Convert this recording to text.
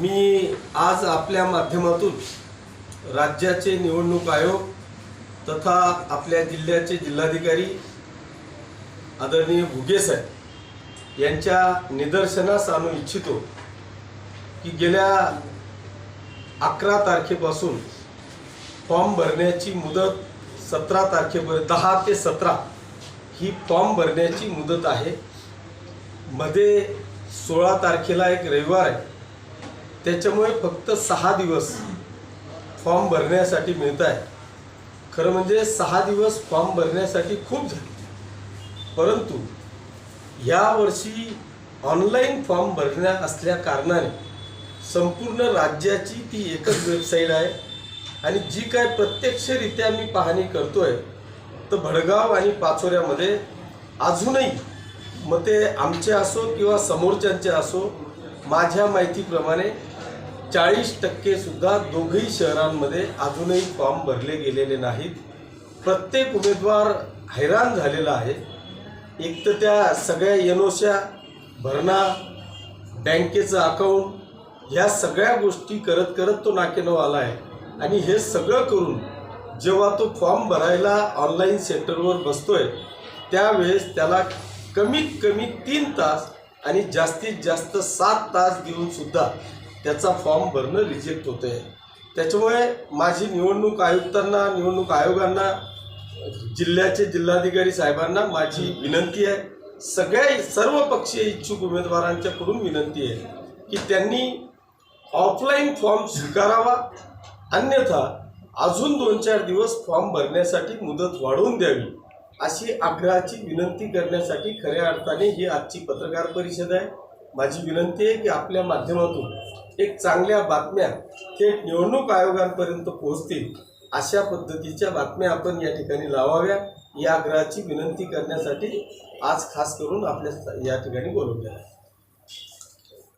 मी आज आपल्या माध्यमातून राज्याचे निवडणूक आयोग तथा आपल्या जिल्ह्याचे जिल्हाधिकारी आदरणीय भुगे साहेब यांच्या निदर्शनास आणू इच्छितो की गेल्या अकरा तारखेपासून फॉर्म भरण्याची मुदत सतरा तारखेपर्यंत दहा ते सतरा ही फॉर्म भरण्याची मुदत आहे. मध्ये सोळा तारखेला एक रविवार आहे. त्याच्यामुळे फक्त सहा दिवस फॉर्म भरण्यासाठी मिळत आहे. खरं म्हणजे सहा दिवस फॉर्म भरण्यासाठी खूप झाले. परंतु यावर्षी ऑनलाईन फॉर्म भरण्या असल्या कारणाने संपूर्ण राज्याची ती एकच वेबसाईट आहे. आणि जी काय प्रत्यक्षरित्या मी पाहणी करतोय तर भडगाव आणि पाचोऱ्यामध्ये अजूनही मग ते आमचे असो किंवा समोरच्यांचे असो माझ्या माहितीप्रमाणे चाळीस टक्केसुद्धा दोघही शहरांमध्ये अजूनही फॉर्म भरले गेलेले नाहीत. प्रत्येक उमेदवार हैराण झालेला आहे. एक तर त्या सगळ्या यनोशा भरणा बँकेचं अकाउंट ह्या सगळ्या गोष्टी करत करत तो नाकेनव आला आहे. आणि हे सगळं करून जेव्हा तो फॉर्म भरायला ऑनलाईन सेंटरवर बसतोय त्यावेळेस त्याला कमीत कमी तीन तास आणि जास्तीत जास्त सात तास देऊन सुद्धा त्याचा फॉर्म भरणं रिजेक्ट होतं आहे त्याच्यामुळे माझी निवडणूक आयुक्तांना निवडणूक आयोगांना जिल्ह्याचे जिल्हाधिकारी साहेबांना माझी विनंती आहे. सगळ्या सर्व पक्षीय इच्छुक उमेदवारांच्याकडून विनंती आहे की त्यांनी ऑफलाईन फॉर्म स्वीकारावा. अन्यथा अजून दोन चार दिवस फॉर्म भरण्यासाठी मुदत वाढवून द्यावी. अशी आग्रहाची विनंती करण्यासाठी खऱ्या अर्थाने ही आजची पत्रकार परिषद आहे. माझी विनंती आहे की आपल्या माध्यमातून एक चांगल्या बातम्या थेट निवडणूक आयोगांपर्यंत पोहोचतील अशा पद्धतीच्या बातम्या आपण या ठिकाणी लावाव्या. या आग्रहाची विनंती करण्यासाठी आज खास करून आपल्या या ठिकाणी बोलवल्या आहे.